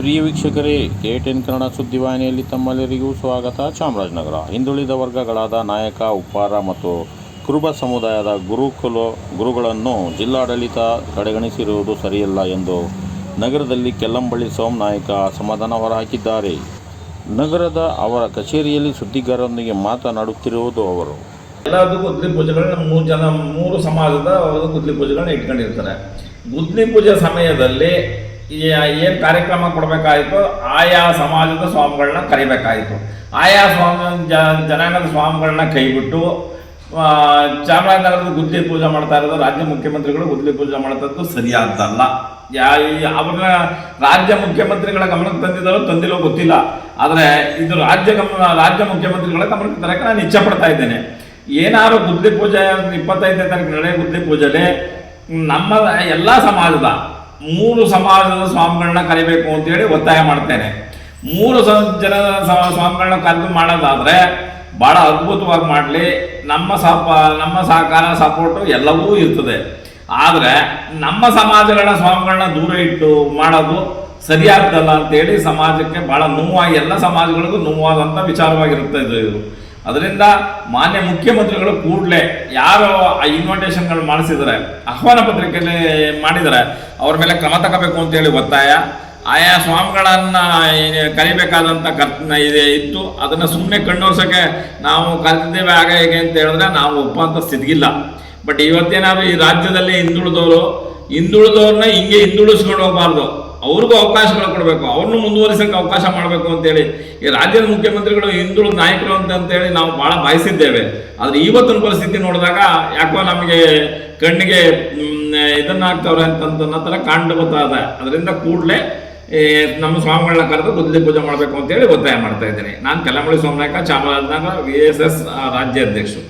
ಪ್ರಿಯ ವೀಕ್ಷಕರೇ, K ten Kannada ಸುದ್ದಿವಾಹಿನಿಯಲ್ಲಿ ತಮ್ಮೆಲ್ಲರಿಗೂ ಸ್ವಾಗತ. ಚಾಮರಾಜನಗರ. ಹಿಂದುಳಿದ ವರ್ಗಗಳಾದ ನಾಯಕ, ಉಪ್ಪಾರ ಮತ್ತು ಕುರುಬ ಸಮುದಾಯದ ಗುರುಕುಲ, ಗುರುಗಳನ್ನು ಜಿಲ್ಲಾಡಳಿತ ಕಡೆಗಣಿಸಿರುವುದು ಸರಿಯಲ್ಲ ಎಂದು ನಗರದಲ್ಲಿ ಕೆಲ್ಲಂಬಳ್ಳಿ ಸೋಮ್ ನಾಯಕ ಅಸಮಾಧಾನ ಹೊರಹಾಕಿದ್ದಾರೆ ನಗರದ ಅವರ ಕಚೇರಿಯಲ್ಲಿ ಸುದ್ದಿಗಾರರೊಂದಿಗೆ ಮಾತನಾಡುತ್ತಿರುವುದು ಅವರು. ಎಲ್ಲದಕ್ಕೂ ಗುದ್ಲಿ ಪೂಜೆಗಳನ್ನ ಮೂರು ಜನ, ಮೂರು ಸಮಾಜದ ಗುದ್ಲಿ ಪೂಜೆಗಳನ್ನ ಇಟ್ಕೊಂಡಿರ್ತಾರೆ. ಗುದ್ಲಿ ಪೂಜೆ ಸಮಯದಲ್ಲಿ ಏನು ಕಾರ್ಯಕ್ರಮ ಕೊಡಬೇಕಾಯಿತು ಆಯಾ ಸಮಾಜದ ಸ್ವಾಮಿಗಳನ್ನ ಕರಿಬೇಕಾಯಿತು. ಆಯಾ ಸ್ವಾಮಿ ಜನಾಂಗದ ಸ್ವಾಮಿಗಳನ್ನ ಕೈಬಿಟ್ಟು ಚಾಮರಾಜನಗರದ ಗುದ್ಲಿ ಪೂಜೆ ಮಾಡ್ತಾ ಇರೋದು ರಾಜ್ಯ ಮುಖ್ಯಮಂತ್ರಿಗಳು ಗುದ್ಲಿ ಪೂಜೆ ಮಾಡ್ತದ್ದು ಸರಿಯಾದ್ದಲ್ಲ ಯಾ ಅವ್ರನ್ನ ರಾಜ್ಯ ಮುಖ್ಯಮಂತ್ರಿಗಳ ಗಮನಕ್ಕೆ ತಂದಿದ್ದಾರೋ ತಂದಿಲ್ಲೋ ಗೊತ್ತಿಲ್ಲ. ಆದರೆ ಇದು ರಾಜ್ಯ ಗಮನ ರಾಜ್ಯ ಮುಖ್ಯಮಂತ್ರಿಗಳ ಗಮನಕ್ಕೆ ತರಕ್ಕೆ ನಾನು ಇಚ್ಛೆ ಪಡ್ತಾ ಇದ್ದೇನೆ. ಏನಾದ್ರು ಗುದ್ಲಿ ಪೂಜೆ ಇಪ್ಪತ್ತೈದನೇ ತಾರೀಕು ನಡೆಯೋ ಗುದ್ಲಿ ಪೂಜೆಲಿ ನಮ್ಮ ಎಲ್ಲ ಸಮಾಜದ ಮೂರು ಸಮಾಜದ ಸ್ವಾಮಿಗಳನ್ನ ಕರಿಬೇಕು ಅಂತೇಳಿ ಒತ್ತಾಯ ಮಾಡ್ತೇನೆ. ಮೂರು ಜನ ಸ್ವಾಮಿಗಳನ್ನ ಕರೆದು ಮಾಡೋದಾದ್ರೆ ಬಹಳ ಅದ್ಭುತವಾಗಿ ಮಾಡಲಿ. ನಮ್ಮ ಸಪ ನಮ್ಮ ಸಹಕಾರ ಸಪೋರ್ಟು ಎಲ್ಲವೂ ಇರ್ತದೆ. ಆದರೆ ನಮ್ಮ ಸಮಾಜಗಳ ಸ್ವಾಮಿಗಳನ್ನ ದೂರ ಇಟ್ಟು ಮಾಡೋದು ಸರಿಯಾಗ್ತಲ್ಲ ಅಂತೇಳಿ ಸಮಾಜಕ್ಕೆ ಭಾಳ ನೋವಾಗಿ ಎಲ್ಲ ಸಮಾಜಗಳಿಗೂ ನೋವಾದಂಥ ವಿಚಾರವಾಗಿರುತ್ತೆ ಇದು. ಅದರಿಂದ ಮಾನ್ಯ ಮುಖ್ಯಮಂತ್ರಿಗಳು ಕೂಡಲೇ ಯಾರು ಆ ಇನ್ವಿಟೇಷನ್ಗಳು ಮಾಡಿಸಿದರೆ ಆಹ್ವಾನ ಪತ್ರಿಕೆಯಲ್ಲಿ ಮಾಡಿದ್ದಾರೆ, ಅವ್ರ ಮೇಲೆ ಕ್ರಮ ತಗೋಬೇಕು ಅಂತೇಳಿ ಒತ್ತಾಯ. ಆಯಾ ಸ್ವಾಮಿಗಳನ್ನ ಕರಿಬೇಕಾದಂಥ ಕರ್ತ ಇದೆ ಇತ್ತು. ಅದನ್ನು ಸುಮ್ಮನೆ ಕಣ್ಣೋರ್ಸೋಕ್ಕೆ ನಾವು ಕಲ್ತಿದ್ದೇವೆ ಹಾಗೆ ಹೇಗೆ ಅಂತ ಹೇಳಿದ್ರೆ ನಾವು ಒಪ್ಪಂತ ಸ್ಥಿತಿಗಿಲ್ಲ. ಬಟ್ ಇವತ್ತೇನಾದ್ರು ಈ ರಾಜ್ಯದಲ್ಲಿ ಹಿಂದುಳಿದವರು, ಹಿಂದುಳಿದವ್ರನ್ನ ಹಿಂಗೆ ಹಿಂದುಳಿಸ್ಕೊಂಡು ಹೋಗಬಾರ್ದು. ಅವ್ರಿಗೂ ಅವಕಾಶಗಳು ಕೊಡಬೇಕು, ಅವ್ರನ್ನೂ ಮುಂದುವರಿಸೋಕೆ ಅವಕಾಶ ಮಾಡಬೇಕು ಅಂತೇಳಿ ಈ ರಾಜ್ಯದ ಮುಖ್ಯಮಂತ್ರಿಗಳು ಹಿಂದುಳಿದ ನಾಯಕರು ಅಂತ ಅಂತೇಳಿ ನಾವು ಭಾಳ ಬಯಸಿದ್ದೇವೆ ಆದರೆ ಇವತ್ತಿನ ಪರಿಸ್ಥಿತಿ ನೋಡಿದಾಗ ಯಾಕೋ ನಮಗೆ ಕಣ್ಣಿಗೆ ಇದನ್ನ ಅಂತ ಅನ್ನೋ ಥರ ಕಾಂಡು ಇದೆ ಅದರಿಂದ ಕೂಡಲೇ ನಮ್ಮ ಸ್ವಾಮಿಗಳನ್ನ ಕರೆದು ಬುದ್ಧಿ ಪೂಜೆ ಮಾಡಬೇಕು ಅಂತೇಳಿ ಒತ್ತಾಯ ಮಾಡ್ತಾ ಇದ್ದೀನಿ. ನಾನು Kallamalli Somanayaka, Chamarajanagar V S S ರಾಜ್ಯ ಅಧ್ಯಕ್ಷರು